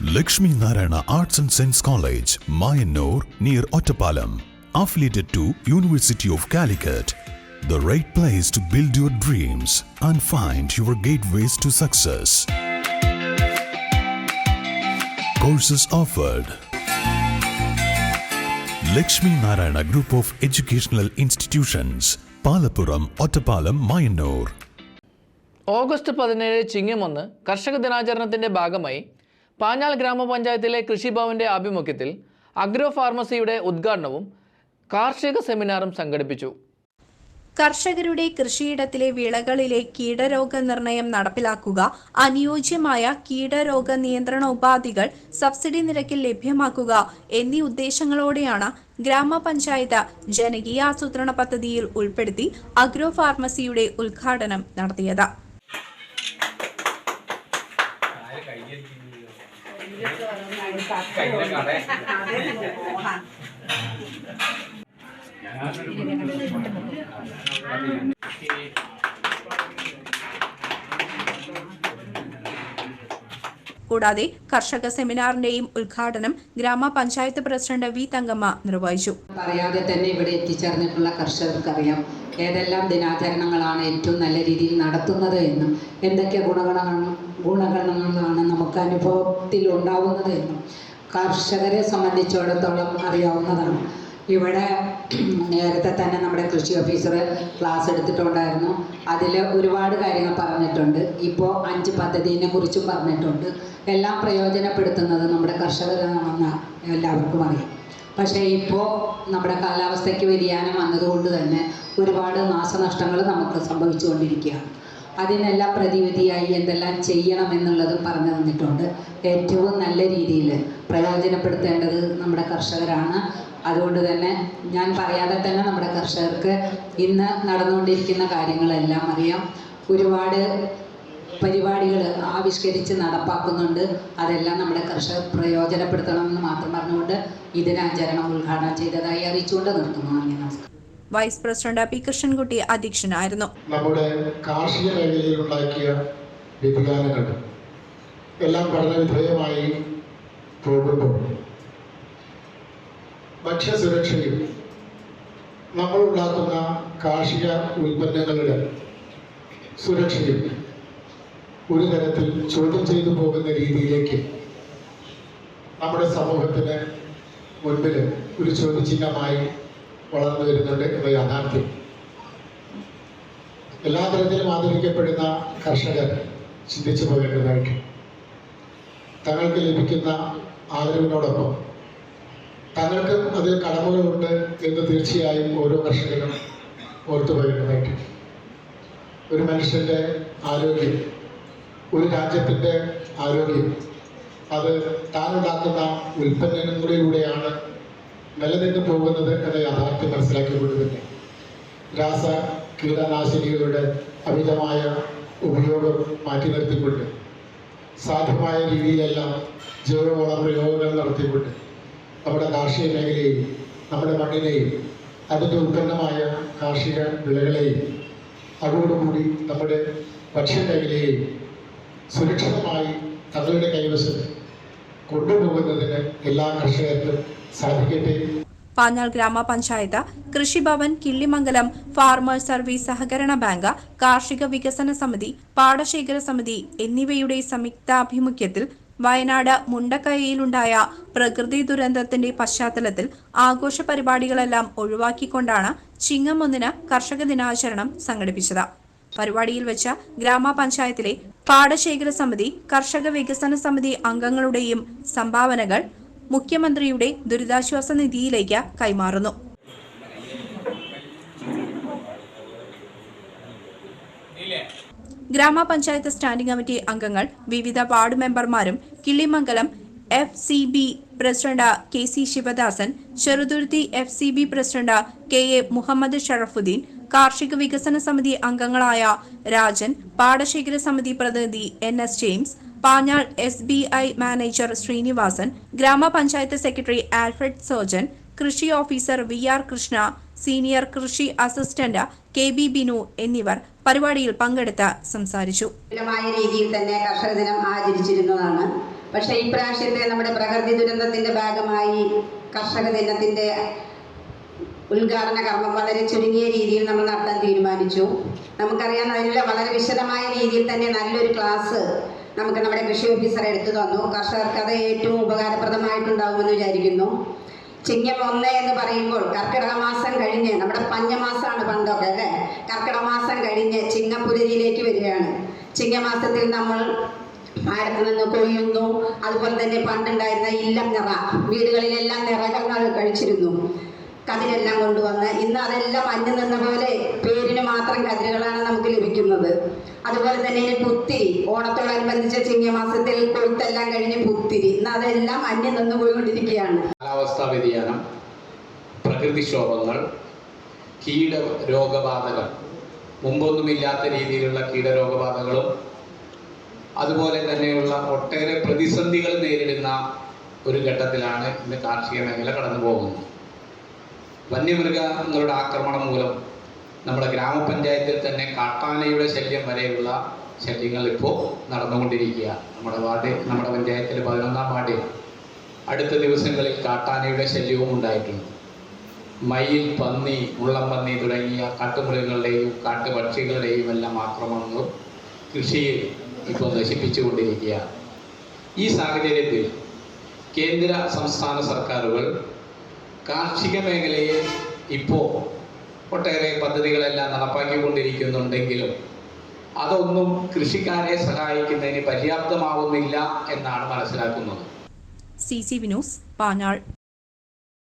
Lakshmi Narayana Arts and Science College, Mayanur, near Ottapalam. Affiliated to University of Calicut. The right place to build your dreams and find your gateways to success. Courses offered. Lakshmi Narayana Group of Educational Institutions, Palapuram, Ottapalam, Mayanur. August പതിനേഴ് ചിങ്ങമൊന്ന് കർഷക ദിനാചരണത്തിന്റെ ഭാഗമായി പാഞ്ഞാൾ ഗ്രാമപഞ്ചായത്തിലെ കൃഷിഭവന്റെ ആഭിമുഖ്യത്തിൽ agro ഫാർമസിയുടെ ഉദ്ഘാടനവും കാർഷിക സെമിനാറും സംഘടിപ്പിച്ചു. കർഷകരുടെ കൃഷിയിടത്തിലെ വിളകളിലെ കീടരോഗ നിർണയം നടപ്പിലാക്കുക അനുയോജ്യമായ കീടരോഗ നിയന്ത്രണ ഉപാധികൾ സബ്സിഡി നിരക്കിൽ ലഭ്യമാക്കുക എന്നീ ഉദ്ദേശങ്ങളോടെയാണ് ഗ്രാമപഞ്ചായത്ത് ജനകീയാസൂത്രണ പദ്ധതിയിൽ ഉൾപ്പെടുത്തി അഗ്രോ ഫാർമസിയുടെ ഉദ്ഘാടനം നടത്തിയത്. കൂടാതെ കർഷക സെമിനാറിന്റെയും ഉദ്ഘാടനം ഗ്രാമപഞ്ചായത്ത് പ്രസിഡന്റ് വി തങ്കമ്മ നിർവഹിച്ചു. അറിയാതെ തന്നെ ഇവിടെ എത്തിച്ചേർന്നിട്ടുള്ള കർഷകർക്കറിയാം ഏതെല്ലാം ദിനാചരണങ്ങളാണ് ഏറ്റവും നല്ല രീതിയിൽ നടത്തുന്നത് എന്നും എന്തൊക്കെ ഗുണഗണങ്ങൾ ഗുണഗണങ്ങളാണ് നമുക്ക് അനുഭവത്തിൽ ഉണ്ടാവുന്നത് എന്നും. കർഷകരെ സംബന്ധിച്ചിടത്തോളം അറിയാവുന്നതാണ്. ഇവിടെ നേരത്തെ തന്നെ നമ്മുടെ കൃഷി ഓഫീസർ ക്ലാസ് എടുത്തിട്ടുണ്ടായിരുന്നു. അതിൽ ഒരുപാട് കാര്യങ്ങൾ പറഞ്ഞിട്ടുണ്ട്. ഇപ്പോൾ അഞ്ച് പദ്ധതിയെ കുറിച്ചും പറഞ്ഞിട്ടുണ്ട്. എല്ലാം പ്രയോജനപ്പെടുത്തുന്നത് നമ്മുടെ കർഷകരാണെന്ന് എല്ലാവർക്കും അറിയാം. പക്ഷേ ഇപ്പോൾ നമ്മുടെ കാലാവസ്ഥയ്ക്ക് വ്യതിയാനം വന്നതുകൊണ്ട് തന്നെ ഒരുപാട് നാശനഷ്ടങ്ങൾ നമുക്ക് സംഭവിച്ചുകൊണ്ടിരിക്കുകയാണ്. അതിനെല്ലാം പ്രതിവിധിയായി എന്തെല്ലാം ചെയ്യണം എന്നുള്ളതും പറഞ്ഞു തന്നിട്ടുണ്ട്. ഏറ്റവും നല്ല രീതിയിൽ പ്രയോജനപ്പെടുത്തേണ്ടത് നമ്മുടെ കർഷകരാണ്. അതുകൊണ്ട് തന്നെ ഞാൻ പറയാതെ തന്നെ നമ്മുടെ കർഷകർക്ക് ഇന്ന് നടന്നുകൊണ്ടിരിക്കുന്ന കാര്യങ്ങളെല്ലാം അറിയാം. ഒരുപാട് പരിപാടികൾ ആവിഷ്കരിച്ച് നടപ്പാക്കുന്നുണ്ട്. അതെല്ലാം നമ്മുടെ കർഷകർ പ്രയോജനപ്പെടുത്തണമെന്ന് മാത്രം പറഞ്ഞുകൊണ്ട് ഇതിനാചരണം ഉദ്ഘാടനം ചെയ്തതായി അറിയിച്ചുകൊണ്ട് നിർത്തുന്നു. നന്ദി നമസ്കാരം. വൈസ് പ്രസിഡന്റ് പി കൃഷ്ണൻകുട്ടി അധ്യക്ഷനായിരുന്നു. നമ്മുടെ കാർഷിക മേഖലയിൽ ഉണ്ടാക്കിയ വ്യതിയാനങ്ങൾ എല്ലാം പഠനവിധേയമായി പോകുമ്പോൾ ഭക്ഷ്യസുരക്ഷയും നമ്മൾ ഉണ്ടാക്കുന്ന കാർഷിക ഉൽപ്പന്നങ്ങളുടെ സുരക്ഷയും ഒരു തരത്തിൽ ചോദ്യം ചെയ്തു പോകുന്ന രീതിയിലേക്ക് നമ്മുടെ സമൂഹത്തിന് മുൻപിൽ ഒരു ചോദ്യചിഹ്നമായി വളർന്നു വരുന്നുണ്ട് എന്ന യാഥാർത്ഥ്യം. എല്ലാ തരത്തിലും ആദരിക്കപ്പെടുന്ന കർഷകർ ചിന്തിച്ചു പോകേണ്ടതായിട്ട് തങ്ങൾക്ക് ലഭിക്കുന്ന ആദരവിനോടൊപ്പം തങ്ങൾക്കും അതിൽ കടമകളുണ്ട് എന്ന് തീർച്ചയായും ഓരോ കർഷകരും ഓർത്തു പോകേണ്ടതായിട്ട്. ഒരു മനുഷ്യന്റെ ആരോഗ്യം ഒരു രാജ്യത്തിന്റെ ആരോഗ്യം അത് താനുണ്ടാക്കുന്ന ഉൽപ്പന്നങ്ങളിലൂടെയാണ് നിലനിന്ന് പോകുന്നത് എന്ന യാഥാർത്ഥ്യം മനസ്സിലാക്കിക്കൊണ്ട് തന്നെ രാസ കീടനാശിനികളുടെ അമിതമായ ഉപയോഗം മാറ്റി നിർത്തിക്കൊണ്ട് സാധ്യമായ രീതിയിലെല്ലാം ജൈവവള പ്രയോഗങ്ങൾ നടത്തിക്കൊണ്ട് നമ്മുടെ കാർഷിക മേഖലയെയും നമ്മുടെ മണ്ണിനെയും അതിന്റെ ഉൽപ്പന്നമായ കാർഷിക വിളകളെയും അതോടുകൂടി നമ്മുടെ ഭക്ഷ്യമേഖലയെയും സുരക്ഷിതമായി തങ്ങളുടെ കൈവശം കൊണ്ടുപോകുന്നതിന് എല്ലാ കർഷകർക്കും സാധിക്കട്ടെ. പാഞ്ഞാൾ ഗ്രാമപഞ്ചായത്ത് കൃഷിഭവൻ കിള്ളിമംഗലം ഫാർമേഴ്സ് സർവീസ് സഹകരണ ബാങ്ക് കാർഷിക വികസന സമിതി പാടശേഖര സമിതി എന്നിവയുടെ സംയുക്താഭിമുഖ്യത്തിൽ വയനാട് മുണ്ടക്കയയിലുണ്ടായ പ്രകൃതി ദുരന്തത്തിന്റെ പശ്ചാത്തലത്തിൽ ആഘോഷ പരിപാടികളെല്ലാം ഒഴിവാക്കിക്കൊണ്ടാണ് ചിങ്ങം ഒന്നിന് കർഷക ദിനാചരണം സംഘടിപ്പിച്ചത്. പരിപാടിയിൽ വെച്ച ഗ്രാമപഞ്ചായത്തിലെ പാടശേഖര സമിതി കർഷക വികസന സമിതി അംഗങ്ങളുടെയും സംഭാവനകൾ മുഖ്യമന്ത്രിയുടെ ദുരിതാശ്വാസ നിധിയിലേക്ക് കൈമാറുന്നു. ഗ്രാമപഞ്ചായത്ത് സ്റ്റാൻഡിംഗ് കമ്മിറ്റി അംഗങ്ങൾ വിവിധ ward മെമ്പർമാരും Kilimangalam F C B president K C Sivadasan Cheruthuruthy F C B president K A Muhammad Sharafuddin കാർഷിക വികസന സമിതി അംഗങ്ങളായ രാജൻ പാടശേഖര സമിതി പ്രതിനിധി N S James Panjal S B I manager Srinivasan grama panchayat secretary Alfred Sarjan കൃഷി officer V R Krishna senior കൃഷി assistant K B Binu എന്നിവർ പരിപാടിയിൽ പങ്കെടുത്ത് സംസാരിച്ചു. രീതിയിൽ തന്നെ കർഷക ദിനം ആചരിച്ചിരുന്നതാണ്. പക്ഷേ ഇപ്രാവശ്യത്തെ നമ്മുടെ പ്രകൃതി ദുരന്തത്തിന്റെ ഭാഗമായി കർഷക ദിനത്തിന്റെ ഉദ്ഘാടന കർമ്മം വളരെ ചുരുങ്ങിയ രീതിയിൽ നമ്മൾ നടത്താൻ തീരുമാനിച്ചു. നമുക്കറിയാം നല്ല വളരെ വിശദമായ രീതിയിൽ തന്നെ നല്ലൊരു ക്ലാസ് നമുക്ക് നമ്മുടെ കൃഷി ഓഫീസർ എടുത്തു തന്നു. കർഷകർക്ക് അത് ഏറ്റവും ഉപകാരപ്രദമായിട്ടുണ്ടാകുമെന്ന് വിചാരിക്കുന്നു. ചിങ്ങം ഒന്ന് എന്ന് പറയുമ്പോൾ കർക്കിടക മാസം കഴിഞ്ഞ് നമ്മുടെ പഞ്ഞമാസമാണ് പണ്ടൊക്കെ അല്ലേ? കർക്കിടക മാസം കഴിഞ്ഞ് ചിങ്ങപ്പുലരിയിലേക്ക് വരികയാണ്. ചിങ്ങമാസത്തിൽ നമ്മൾ പാടത്ത് നിന്ന് കൊയ്യുന്നു. അതുപോലെ തന്നെ പണ്ടുണ്ടായിരുന്ന ഇല്ലം നിറ വീടുകളിലെല്ലാം നിറകൾ കഴിച്ചിരുന്നു. കതിരെല്ലാം കൊണ്ടുവന്ന് ഇന്ന് അതെല്ലാം മഞ്ഞു നിന്ന പോലെ പേരിന് മാത്രം കതിരുകളാണ് നമുക്ക് ലഭിക്കുന്നത്. അതുപോലെ തന്നെ ഇനി പുത്തിരി ഓണത്തോടനുബന്ധിച്ച് ചിങ്ങമാസത്തിൽ കൊഴുത്തെല്ലാം കഴിഞ്ഞ് പുത്തിരി. ഇന്ന് അതെല്ലാം മഞ്ഞു നിന്ന് പോയിക്കൊണ്ടിരിക്കുകയാണ്. കാലാവസ്ഥാ വ്യതിയാനം പ്രകൃതിക്ഷോഭങ്ങൾ കീട രോഗബാധകൾ മുമ്പൊന്നുമില്ലാത്ത രീതിയിലുള്ള കീടരോഗബാധകളും അതുപോലെ തന്നെയുള്ള ഒട്ടേറെ പ്രതിസന്ധികൾ നേരിടുന്ന ഒരു ഘട്ടത്തിലാണ് ഇന്ന് കാർഷിക മേഖല കടന്നു പോകുന്നത് വന്യമൃഗങ്ങളുടെ ആക്രമണം മൂലം നമ്മുടെ ഗ്രാമപഞ്ചായത്തിൽ തന്നെ കാട്ടാനയുടെ ശല്യം വരെയുള്ള ശല്യങ്ങൾ ഇപ്പോൾ നടന്നുകൊണ്ടിരിക്കുക നമ്മുടെ വാർഡ് നമ്മുടെ പഞ്ചായത്തിൽ പതിനൊന്നാം വാർഡിൽ അടുത്ത ദിവസങ്ങളിൽ കാട്ടാനയുടെ ശല്യവും ഉണ്ടായിട്ടുണ്ട്. മയിൽ പന്നി മുള്ളംപന്നി തുടങ്ങിയ കാട്ടുമൃഗങ്ങളുടെയും കാട്ടുപക്ഷികളുടെയും എല്ലാം ആക്രമണങ്ങളും കൃഷിയെ ഇപ്പോൾ നശിപ്പിച്ചുകൊണ്ടിരിക്കുകയാണ്. ഈ സാഹചര്യത്തിൽ കേന്ദ്ര സംസ്ഥാന സർക്കാരുകൾ കാർഷിക മേഖലയെ ഇപ്പോൾ ഒട്ടേറെ പദ്ധതികളെല്ലാം നടപ്പാക്കിക്കൊണ്ടിരിക്കുന്നുണ്ടെങ്കിലും അതൊന്നും കൃഷിക്കാരെ സഹായിക്കുന്നതിന് പര്യാപ്തമാവുന്നില്ല എന്നാണ് മനസ്സിലാക്കുന്നത്. C C Vinos Panjal.